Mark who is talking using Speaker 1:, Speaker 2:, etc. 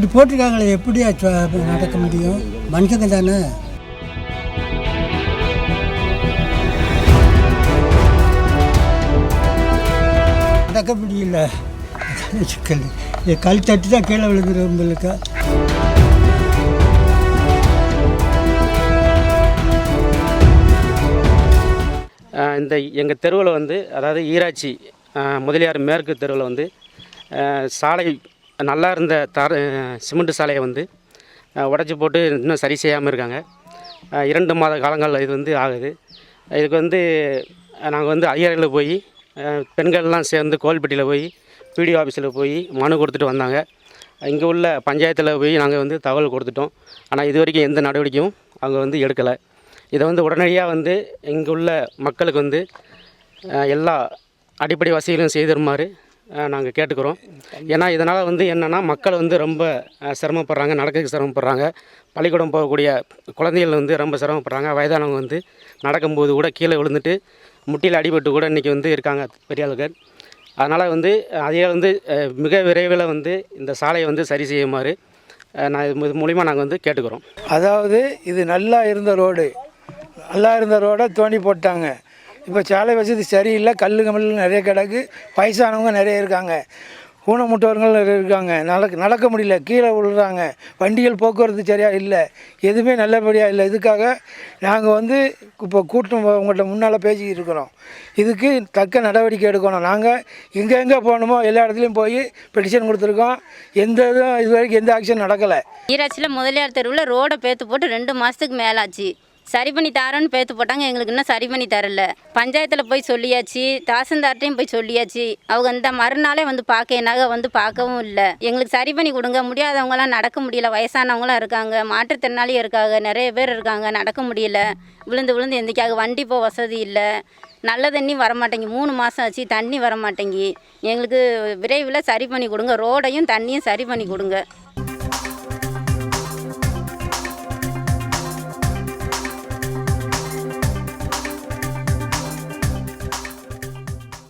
Speaker 1: இப்படி போட்டிருக்காங்களே எப்படி நடக்க முடியும்? மனுஷங்க தானே. நடக்க முடியல. சிக்கல். கல் தட்டி தான் கீழே விழுந்துருவங்களுக்கு
Speaker 2: ஆஹ் இந்த எங்கள் தெருவில் வந்து அதாவது ஈராட்சி முதலியார் மேற்கு தெருவில் வந்து சாலை நல்லா இருந்த தர சிமெண்ட் சாலையை வந்து உடச்சி போட்டு இன்னும் சரி செய்யாமல் இருக்காங்க. இரண்டு மாத காலங்கள் இது வந்து ஆகுது. இதுக்கு வந்து நாங்கள் வந்து அதிகாரிகளில் போய் பெண்கள்லாம் சேர்ந்து கோல்பட்டியில் போய் பிடிஓ ஆஃபீஸில் போய் மனு கொடுத்துட்டு வந்தாங்க. இங்கே உள்ள பஞ்சாயத்தில் போய் நாங்கள் வந்து தகவல் கொடுத்துட்டோம். ஆனால் இது வரைக்கும் எந்த நடவடிக்கையும் அவங்க வந்து எடுக்கலை. இதை வந்து உடனடியாக வந்து இங்கே உள்ள மக்களுக்கு வந்து எல்லா அடிப்படை வசதிகளும் செய்து தருமாறு நாங்கள் கேட்டுக்கிறோம். ஏன்னா இதனால் வந்து என்னென்னா மக்கள் வந்து ரொம்ப சிரமப்படுறாங்க நடக்கிறதுக்கு சிரமப்படுறாங்க. பள்ளிக்கூடம் போகக்கூடிய குழந்தைகள் வந்து ரொம்ப சிரமப்படுறாங்க. வயதானவங்க வந்து நடக்கும்போது கூட கீழே விழுந்துட்டு முட்டியில் அடிபட்டு கூட இன்றைக்கி வந்து இருக்காங்க பெரிய ஆளுகள் அதனால் வந்து அதே வந்து மிக விரைவில் வந்து இந்த சாலையை வந்து சரி செய்யுமாறு நான் இது மூலிமா நாங்கள் வந்து கேட்டுக்கிறோம்.
Speaker 3: அதாவது இது நல்லா இருந்த ரோடு. நல்லா இருந்த ரோடை தோண்டி போட்டாங்க. இப்போ சாலை வசதி சரியில்லை கல் கமல் நிறைய கிடக்கு வயசானவங்க நிறைய இருக்காங்க. ஊனமுட்டவர்கள் நிறைய இருக்காங்க. நடக்க நடக்க முடியல கீழே விழுறாங்க. வண்டிகள் போக்குவரத்து சரியாக இல்லை. எதுவுமே நல்லபடியாக இல்லை. இதுக்காக நாங்கள் வந்து இப்போ கூட்டம் உங்கள்கிட்ட முன்னால் பேசிக்கிட்டு இருக்கிறோம். இதுக்கு தக்க நடவடிக்கை எடுக்கணும். நாங்கள் எங்கே எங்கே போகணுமோ எல்லா இடத்துலையும் போய் பெட்டிஷன் கொடுத்துருக்கோம். எந்த இதுவும் இது வரைக்கும் எந்த ஆக்ஷன் நடக்கலை.
Speaker 4: ஈராட்சியில் முதலியார் தெருவில் ரோடை பேத்து போட்டு ரெண்டு மாதத்துக்கு மேலாச்சு. சரி பண்ணி தரோன்னு பேத்து போட்டாங்க. எங்களுக்கு இன்னும் சரி பண்ணி தரல. பஞ்சாயத்தில் போய் சொல்லியாச்சு. தாசந்தார்ட்டையும் போய் சொல்லியாச்சு. அவங்க இந்த மறுநாளே வந்து பார்க்க என்னாக வந்து பார்க்கவும் இல்லை. எங்களுக்கு சரி பண்ணி கொடுங்க. முடியாதவங்களாம் நடக்க முடியல. வயசானவங்களாம் இருக்காங்க. மாற்றுத்திறனாளியும் இருக்காங்க. நிறைய பேர் இருக்காங்க. நடக்க முடியல. விழுந்து விழுந்து எந்திக்காக வண்டி போக வசதி இல்லை. நல்ல தண்ணி வர மாட்டேங்கி மூணு மாதம் ஆச்சு. தண்ணி வர மாட்டேங்கி எங்களுக்கு விரைவில் சரி பண்ணி கொடுங்க. ரோடையும் தண்ணியும் சரி பண்ணி கொடுங்க.